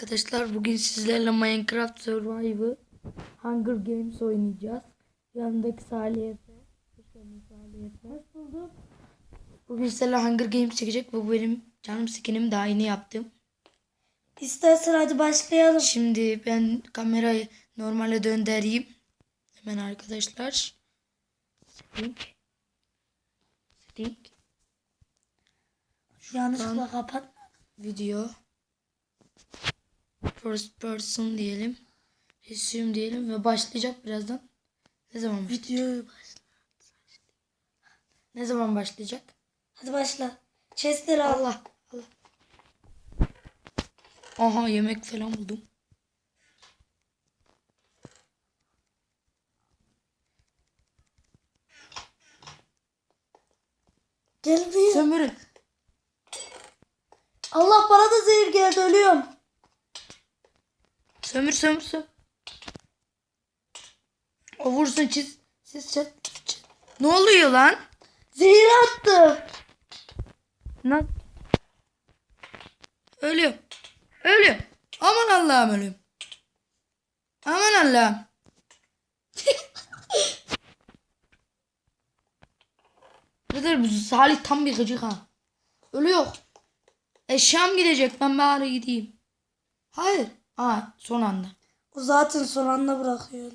Arkadaşlar bugün sizlerle Minecraft Survival Hunger Games oynayacağız. Yanındaki Salih Efe. Hoş bulduk. Bugün sizlerle Hunger Games çekecek. Bu benim canım skinim daha yeni yaptım. İstersen hadi başlayalım. Şimdi ben kamerayı normale döndüreyim. Hemen arkadaşlar. Setting. Setting. Yanlışlıkla kapat. Video. First person diyelim. Resume diyelim ve başlayacak birazdan. Ne zaman başlayacak? Videoyu. Ne zaman başlayacak? Hadi başla. Chestleri al. Allah Allah. Aha yemek falan buldum. Gel buraya. Sömürün. Allah bana da zehir geldi. Sömür sömür sömür. O vursun çiz. Siz çat. çat. Ne oluyor lan? Zehir attı. Lan. Ölüyorum. Ölüyorum. Aman Allah'ım ölüyorum. Aman Allah'ım. Nedir bu Salih tam bir gıcık ha. Ölüyor. Eşyam gidecek ben bari gideyim. Hayır. Ha son anda. O zaten son anda bırakıyor.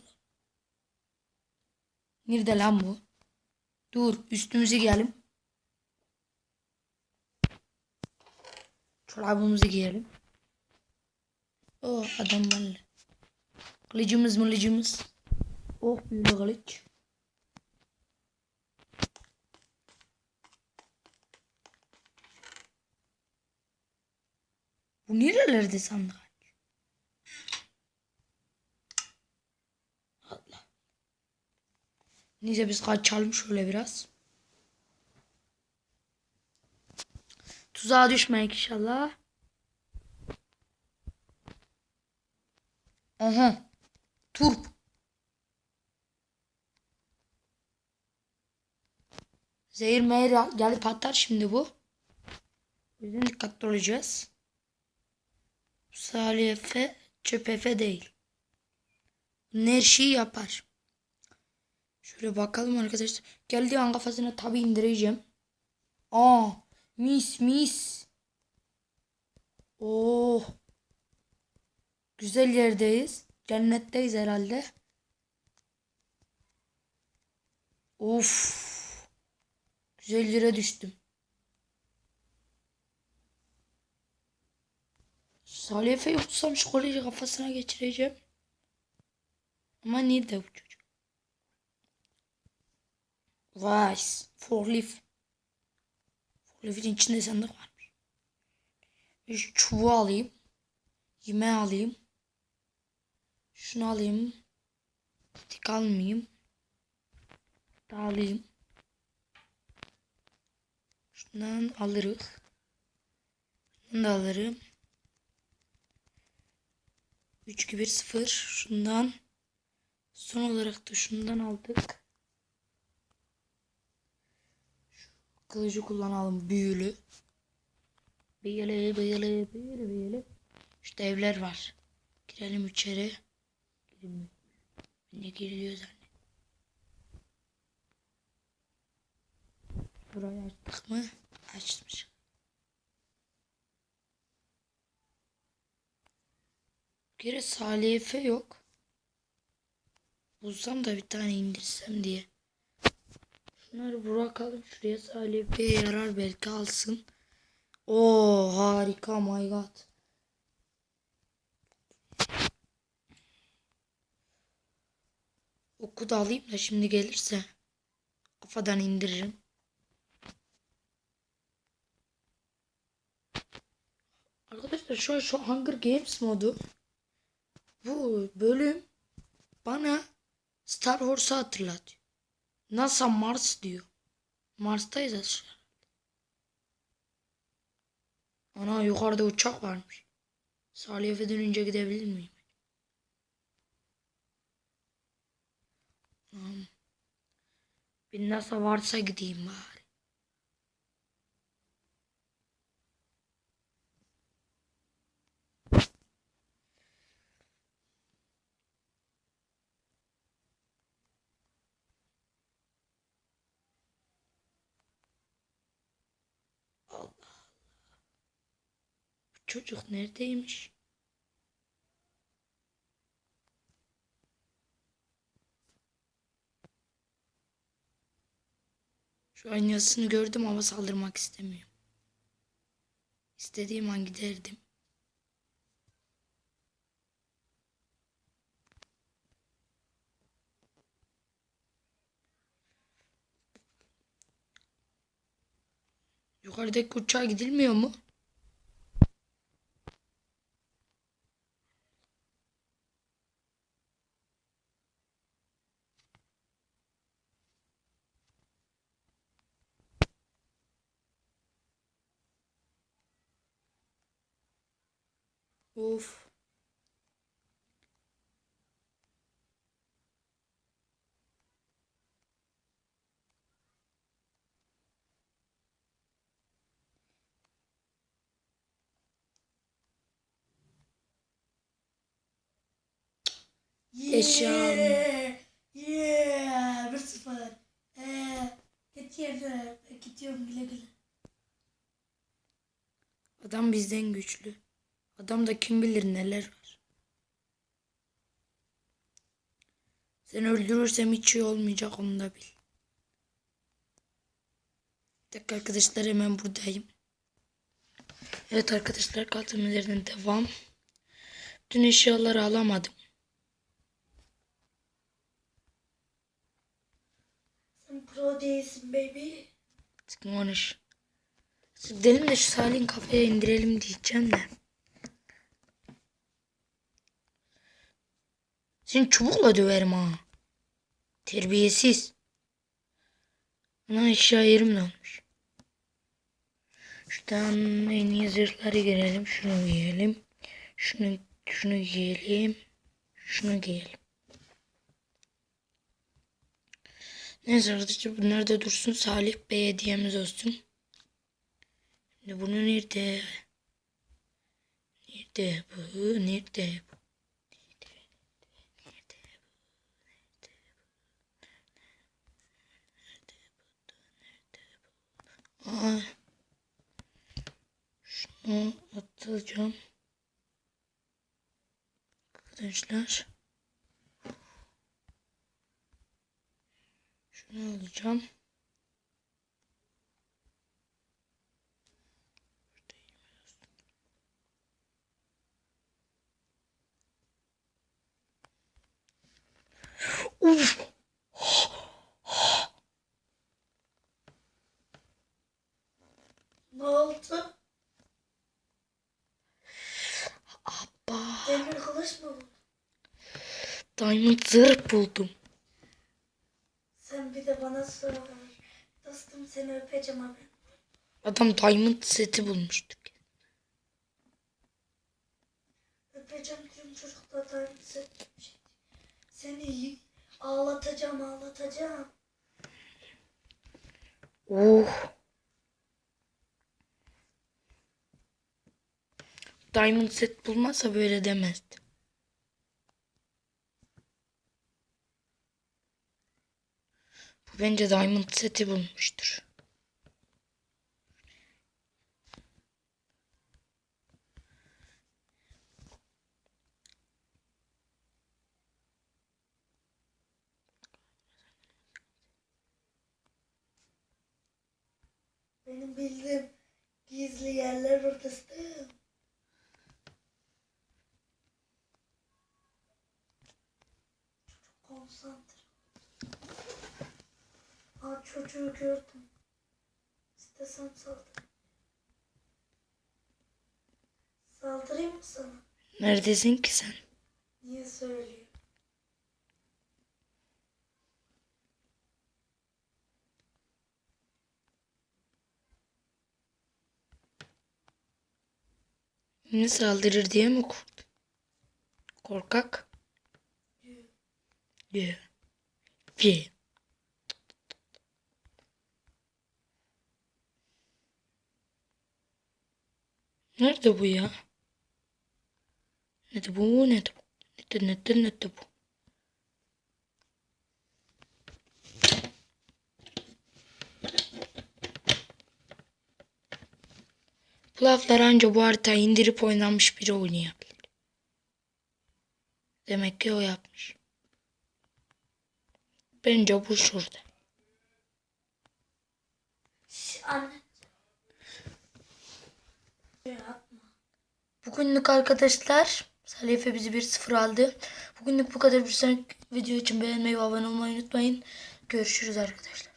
Nerede lan bu? Dur üstümüze giyelim. Çorabımızı giyelim. Oh adam belli. Kılıcımız mılıcımız. Oh büyülü kılıç. Bu nerelerde sandık? Neyse biz kaçalım şöyle biraz. Tuzağa düşmeyek inşallah. Aha. Turp. Zehir mehir gelip patlar şimdi bu. Yüzden dikkatli olacağız. Salih Efe çöp Efe değil. Her şeyi yapar. Şöyle bakalım arkadaşlar. Geldiği an kafasına tabi indireceğim. Aa, mis mis. Oh. Güzel yerdeyiz. Cennetteyiz herhalde. Of. Güzel yere düştüm. Salih Efe yoksam şu koleji kafasına geçireceğim. Ama nerede bu çocuk? Vay. Forlif. Forlif'in içinde sandık varmış. Şu çubuğu alayım. Yemeği alayım. Şunu alayım. Tik almayayım. Dağılayım. Şundan alırız. Şundan da alırım. 3 2 1 0 şundan son olarak da şundan aldık. Kılıcı kullanalım büyülü. Büyülü büyülü büyülü büyülü. İşte evler var. Girelim içeri. Girilmiyor. Ne giriliyor zannet. Burayı açtık mı? Açmış. Salih Efe yok. Bulsam da bir tane indirsem diye. Şunları bırakalım şuraya Salih Efe'ye yarar belki alsın. Oo harika my god. Oku da alayım da şimdi gelirse kafadan indiririm. Arkadaşlar şu an şu Hunger Games modu bu bölüm bana Star Wars'u hatırlatıyor. NASA Mars diyor. Mars'tayız aşağı. Ana yukarıda uçak varmış. Salih Efe'den önce gidebilir miyim? Bir NASA varsa gideyim bari. Çocuk neredeymiş? Şu aynasını gördüm ama saldırmak istemiyorum. İstediğim an giderdim. Yukarıdaki uçağa gidilmiyor mu? Of. Eşyam. Yeah. 1-0. Ee, git yerine. Ben gidiyorum güle güle. Adam bizden güçlü. Adamda kim bilir neler var. Seni öldürürsem hiç iyi olmayacak onu da bil. Bir dakika arkadaşlar hemen buradayım. Evet arkadaşlar kaldığımız yerden devam. Bütün eşyaları alamadım. Sen pro değilsin baby. Konuş. Gidelim de şu Salih'in kafaya indirelim diyeceğim de. Seni çubukla döverim ha. Terbiyesiz. Ana eşya yerim de olmuş. Şuradan en iyi zırhları girelim. Şunu giyelim. Şunu, şunu giyelim. Şunu giyelim. Neyse arkadaşlar bunlar da dursun. Salih Bey hediyemiz olsun. Şimdi bunu nerede? Nerede bu? Nerede bu? Şunu atacağım. Arkadaşlar. Şunu alacağım. Uf. Ne oldu? Abba. Demir kılıç mı bu? Diamond zırh buldum. Sen bir de bana sor. Dostum seni öpeceğim abi. Adam diamond seti bulmuştuk. Öpeceğim tüm çocuklar tanesi. Seni ağlatacağım ağlatacağım. Oh. Diamond set bulmazsa böyle demezdi. Bence Diamond seti bulmuştur. Benim bildiğim gizli yerler orası. Çocuk konsantre. Çocuğu gördüm. İstesem saldırayım. Saldırayım mı sana? Neredesin ki sen? Niye söylüyor? Ne saldırır diye mi korktun? Korkak. Yeah. Yeah. Nerede bu ya? Nerede bu? Nerede bu? Nerede nerede nerede bu? Bu laflar anca bu haritayı indirip oynanmış biri oynayabilir. Demek ki o yapmış. Bence bu şurada. Anne. Bugünlük arkadaşlar Salih Efe bizi 1-0 aldı. Bugünlük bu kadar. Bir sonraki video için beğenmeyi ve abone olmayı unutmayın. Görüşürüz arkadaşlar.